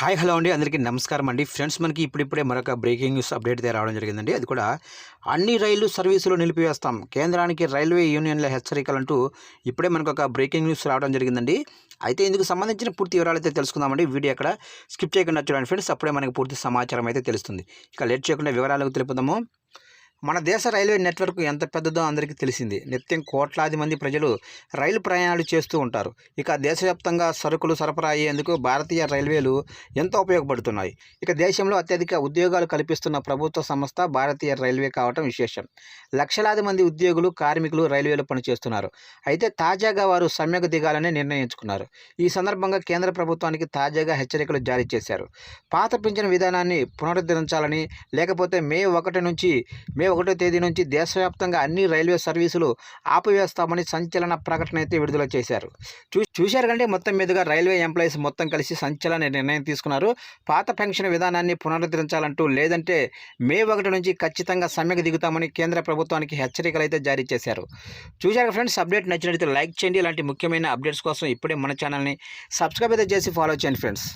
Hi hello అండి. అందరికీ నమస్కారం అండి. ఫ్రెండ్స్ మనకి ఇప్పుడిప్పుడే మరొక బ్రేకింగ్ న్యూస్ అప్డేట్ అయితే రావడం జరిగిందండి. అది కూడా అన్ని రైళ్ళు సర్వీసులు నిలిపివేస్తాం. కేంద్రానికి రైల్వే యూనియన్ల హెచ్చరికలంటూ ఇప్పుడే మనకు ఒక బ్రేకింగ్ న్యూస్ రావడం జరిగిందండి. అయితే ఇందుకు సంబంధించిన పూర్తి వివరాలు అయితే తెలుసుకుందామండి. వీడియో అక్కడ స్కిప్ చేయకుండా చూడండి ఫ్రెండ్స్. అప్పుడే మనకు పూర్తి సమాచారం అయితే తెలుస్తుంది. ఇక లేట్ చేయకుండా వివరాలకు తెలుపుదాము. మన దేశ రైల్వే నెట్వర్క్ ఎంత పెద్దదో అందరికీ తెలిసింది. నిత్యం కోట్లాది మంది ప్రజలు రైలు ప్రయాణాలు చేస్తూ ఉంటారు. ఇక దేశవ్యాప్తంగా సరుకులు సరఫరా అయ్యేందుకు భారతీయ రైల్వేలు ఎంతో ఉపయోగపడుతున్నాయి. ఇక దేశంలో అత్యధిక ఉద్యోగాలు కల్పిస్తున్న ప్రభుత్వ సంస్థ భారతీయ రైల్వే కావటం విశేషం. లక్షలాది మంది ఉద్యోగులు కార్మికులు రైల్వేలో పనిచేస్తున్నారు. అయితే తాజాగా వారు సమ్మెకు దిగాలని నిర్ణయించుకున్నారు. ఈ సందర్భంగా కేంద్ర ప్రభుత్వానికి తాజాగా హెచ్చరికలు జారీ చేశారు. పాత పింఛన్ విధానాన్ని పునరుద్ధరించాలని లేకపోతే మే ఒకటి నుంచి మే ఒకటో తేదీ నుంచి దేశవ్యాప్తంగా అన్ని రైల్వే సర్వీసులు ఆపివేస్తామని సంచలన ప్రకటన అయితే విడుదల చేశారు. చూ చూశారు కంటే మొత్తం మీదుగా రైల్వే ఎంప్లాయీస్ మొత్తం కలిసి సంచలన నిర్ణయం తీసుకున్నారు. పాత పెన్షన్ విధానాన్ని పునరుద్ధరించాలంటూ లేదంటే మే ఒకటి నుంచి ఖచ్చితంగా సమ్మెకు దిగుతామని కేంద్ర ప్రభుత్వానికి హెచ్చరికలు అయితే జారీ చేశారు. చూశారు ఫ్రెండ్స్ అప్డేట్ నచ్చినట్లయితే లైక్ చేయండి. ఇలాంటి ముఖ్యమైన అప్డేట్స్ కోసం ఇప్పుడే మన ఛానల్ని సబ్స్క్రైబ్ అయితే చేసి ఫాలో చేయండి ఫ్రెండ్స్.